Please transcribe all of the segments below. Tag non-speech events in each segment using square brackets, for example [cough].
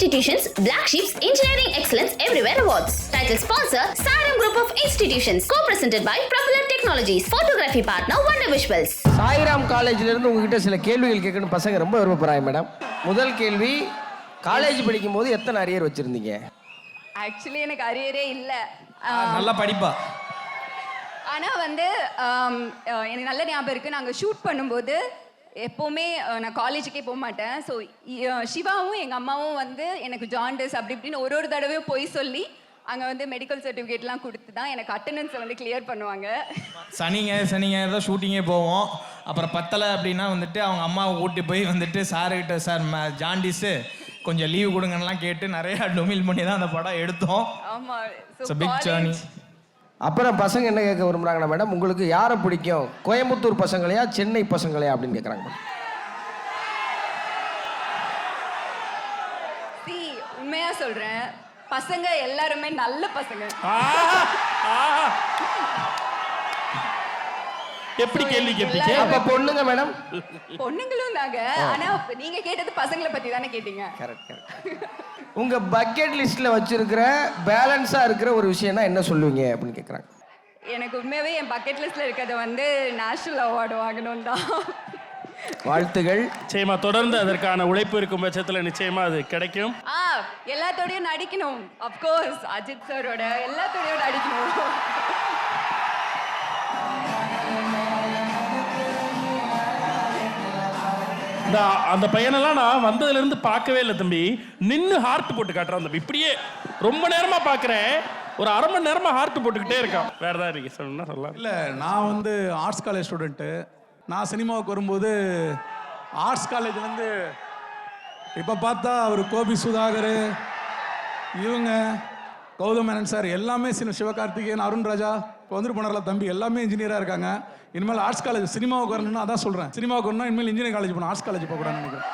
Institutions, Black Sheeps, Engineering Excellence Everywhere Awards. Title sponsor, Sarum Group of Institutions. Co-presented by Propeller Technologies. Photography partner, Wonder Visuals. Sairam காலேஜ்ல இருந்து உங்ககிட்ட சில கேள்விகள் கேட்கணும் பசங்க ரொம்ப விருப்பப்படுறாங்க மேடம் முதல் கேள்வி காலேஜ் படிக்கும் போது எத்தனை அரியர் வச்சிருந்தீங்க ஆக்சுவலி எனக்கு அரியரே இல்லை நல்லா படிப்பா ஆனால் வந்து ஆம், அஹ், எனக்கு நல்ல ஞாபகம் இருக்குது நாங்கள் ஷூட் பண்ணும்போது எப்போவுமே நான் காலேஜுக்கே போக மாட்டேன். ஸோ சிவாவும் எங்கள் அம்மாவும் வந்து எனக்கு ஜாண்டிஸ் அப்படி இப்படின்னு ஒரு ஒரு தடவையும் போய் சொல்லி அங்கே வந்து மெடிக்கல் சர்டிஃபிகேட்லாம் கொடுத்து தான் எனக்கு அட்டண்டன்ஸை வந்து கிளியர் பண்ணுவாங்க. சனிங்க சனிங்க தான் ஷூட்டிங்கே போவோம். அப்புறம் பத்தலை அப்படின்னா வந்துட்டு அவங்க அம்மாவை கூட்டி போய் வந்துட்டு சாருக்கிட்ட சார் ஜாண்டிஸு கொஞ்சம் லீவு கொடுங்கன்னெலாம் கேட்டு நிறையா டொமில் பண்ணி தான் அந்த படம் எடுத்தோம். ஆமாம் பிக் ஜேர்னி அப்புறம் பசங்க என்ன கேட்க விரும்புறாங்கன்னா மேடம் உங்களுக்கு யாரை பிடிக்கும்? கோயம்புத்தூர் பசங்களையா சென்னை பசங்களையா? அப்படின்னு கேட்குறாங்க. உண்மையாக சொல்கிறேன் பசங்க எல்லாருமே நல்ல பசங்க. எப்படி கேள்வி கேட்பீங்க அப்ப பொண்ணுங்க மேடம்? பொண்ணுங்களும் தாங்க ஆனால் நீங்கள் கேட்டது பசங்களை பற்றி தானே கேட்டீங்க. கரெக்ட் கரெக்ட் [laughs] உங்க பக்கெட் லிஸ்ட்ல வச்சிருக்கிற பேலன்ஸா இருக்கிற ஒரு விஷயம்னா என்ன சொல்லுவீங்க அப்படின்னு கேட்குறாங்க எனக்கு உண்மையாகவே என் பக்கெட் லிஸ்ட்டில் இருக்கிறது வந்து நேஷ்னல் அவார்டு வாங்கணும் தான். வாழ்த்துகள். நிச்சயமா தொடர்ந்து அதற்கான உழைப்பு இருக்கும் பட்சத்துல நிச்சயமா அது கிடைக்கும். ஆ எல்லாத்தோடையும் நடிக்கணும். அப்கோர்ஸ் அஜித் சாரோட எல்லாத்தோடையும் நடிக்கணும். இந்த அந்த பையனெல்லாம் நான் வந்ததுலேருந்து பார்க்கவே இல்லை தம்பி. நின்று ஹார்ட் போட்டு காட்டுறான் தம்பி. இப்படியே ரொம்ப நேரமாக பார்க்குறேன். ஒரு அரை மணி நேரமாக ஹார்ட் போட்டுக்கிட்டே இருக்கான். வேற ஏதாவது இருக்கு சொல்லணும்னா சொல்லலாம். இல்லை நான் வந்து ஆர்ட்ஸ் காலேஜ் ஸ்டூடெண்ட்டு நான் சினிமாவுக்கு வரும்போது ஆர்ட்ஸ் காலேஜ் வந்து இப்போ பார்த்தா அவர் கோபி சுதாகர் இவங்க கௌதம் மேனன் சார் எல்லாமே சின்ன சிவகார்த்திகேயன் அருண் ராஜா இப்போ வந்துட்டு போனார்ல தம்பி. எல்லாமே இன்ஜினியராக இருக்காங்க. இனிமேல் ஆர்ட்ஸ் காலேஜ் சினிமாவுக்கு வரணும்னா அதான் சொல்கிறேன் சினிமாவுக்கு வரணும்னா இனிமேல் இன்ஜினியரிங் காலேஜ் போகணும். ஆர்ட்ஸ் காலேஜ் போகக்கூடாதுன்னு நினைக்கிறேன்.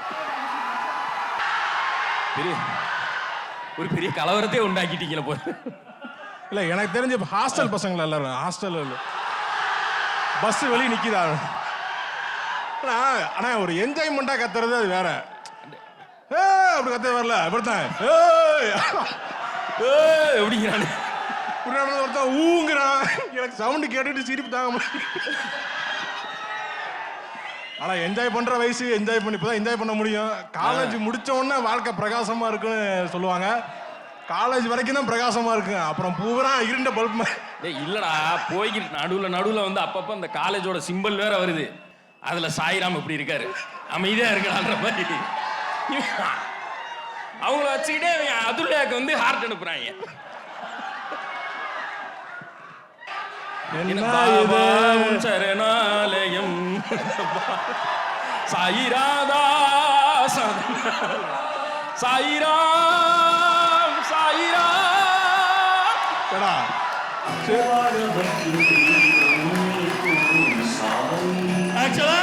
பெரிய ஒரு பெரிய கலவரத்தை உண்டாக்கிட்டீங்களே போல. இல்லை எனக்கு தெரிஞ்ச ஹாஸ்டல் பசங்கள எல்லாரும். ஹாஸ்டல் பஸ் வெளியே நிற்கிதா ஆனா ஆனா ஒரு என்ஜாய்மெண்ட்டாக கத்துறது அது வேற. ஏ அப்படி கத்த வரல. இப்படித்தான் ஏய். ஏய், எப்படிங்கிறானு பின்னாடி ஒருத்தன் ஊங்குறான். எனக்கு சவுண்டு கேட்டுட்டு சிரிப்பு தாங்க ஆனால் என்ஜாய் பண்ணுற வயசு என்ஜாய் பண்ணி இப்பதான் என்ஜாய் பண்ண முடியும். காலேஜ் முடிச்ச உடனே வாழ்க்கை பிரகாசமாக இருக்குன்னு சொல்லுவாங்க. காலேஜ் வரைக்கும் தான் பிரகாசமாக இருக்கு. அப்புறம் பூரா இருண்ட பல்ப் ஏய் இல்லைடா போய்கிட்டு நடுவில் நடுவில் வந்து அப்பப்போ அந்த காலேஜோட சிம்பல் வேற வருது. அதில் சாய்ராம் இப்படி இருக்காரு. அமைதியாக இருக்கலான்ற மாதிரி. அவங்கள வச்சுக்கிட்டே அவங்க வந்து ஹார்ட் அனுப்புகிறாங்க என்ன பாபா இது உன் சரணாலயம்? சாயிராதா சாயிராம் சாயிராம். ஆக்சுவலா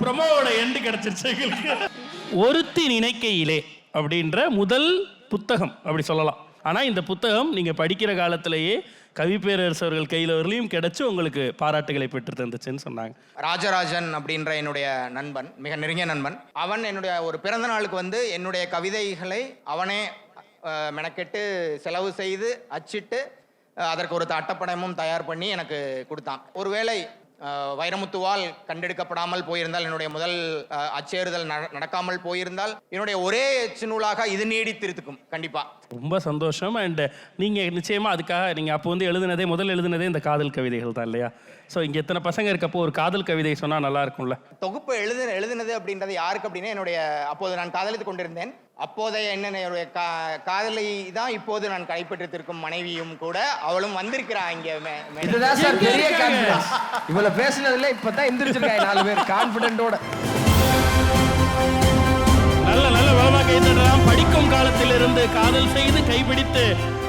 ப்ரமோவோட எண்டு கிடைச்சிருச்சு எங்களுக்கு. ஒருத்தி நினைக்கையிலே அப்படின்ற முதல் புத்தகம் அப்படி சொல்லலாம். ஆனால் இந்த புத்தகம் நீங்கள் படிக்கிற காலத்திலேயே கவி பேரரசு அவர்கள் கையில வரலையும் கிடைச்சு உங்களுக்கு பாராட்டுகளை பெற்று தந்துச்சுன்னு சொன்னாங்க. ராஜராஜன் அப்படின்ற என்னுடைய நண்பன் மிக நெருங்கிய நண்பன். அவன் என்னுடைய ஒரு பிறந்த நாளுக்கு வந்து என்னுடைய கவிதைகளை அவனே அஹ், மெனக்கெட்டு செலவு செய்து அச்சிட்டு அஹ், அதற்கு ஒரு அட்டப்படமும் தயார் பண்ணி எனக்கு கொடுத்தான். ஒருவேளை வைரமுத்துவால் கண்டெடுக்கப்படாமல் போயிருந்தால் என்னுடைய முதல் அச்சேறுதல் நட- நடக்காமல் போயிருந்தால் என்னுடைய ஒரே எச்சு நூலாக இது நீடித்திருக்கும் கண்டிப்பா. ரொம்ப சந்தோஷம். அண்ட் நீங்க நிச்சயமா அதுக்காக நீங்க அப்போ வந்து எழுதுனதே முதல்ல எழுதுனதே இந்த காதல் கவிதைகள் தான் இல்லையா? ஸோ இங்க எத்தனை பசங்க இருக்கப்போ ஒரு காதல் கவிதை சொன்னா நல்லா இருக்கும்ல? தொகுப்பு எழுது எழுதுனது அப்படின்றது யாருக்கு அப்படின்னா என்னுடைய அப்போது நான் காதலித்துக் கொண்டிருந்தேன். அப்போதைய என்ன என்னுடைய கா காதலை தான் இப்போது நான் கைப்பற்றிருக்கும் மனைவியும் கூட அவளும் வந்திருக்கிறா இங்க இதுதான் சார் பெரிய? கான்ஃபிடன்ஸ் இவ்வளவு பேசுனதுல இப்பதான் எந்திரிச்சிருக்காங்க நாலு பேர் கான்பிடென்ட்டோட நல்ல நல்ல வளமா கைத்தடலாம் படிக்கும் காலத்திலிருந்து காதல் செய்து கைப்பிடித்து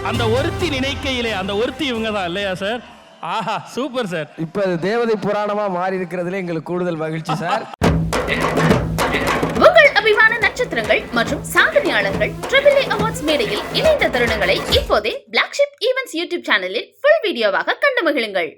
அந்த ஒருத்தி நினைக்கையிலே அந்த ஒருத்தி இவங்க தான் இல்லையா சார்? ஆஹா சூப்பர் சார். இப்ப தேவதை புராணமா மாறி இருக்கிறதுல எங்களுக்கு கூடுதல் மகிழ்ச்சி சார். நட்சத்திரங்கள் மற்றும் சாதனையாளர்கள் ட்ரிபிள் ஏ அவார்ட்ஸ் மேடையில் இணைந்த தருணங்களை இப்போதே Black Sheep ஈவென்ட்ஸ் யூடியூப் சேனலில் ஃபுல் வீடியோவாக கண்டு மகிழுங்கள்.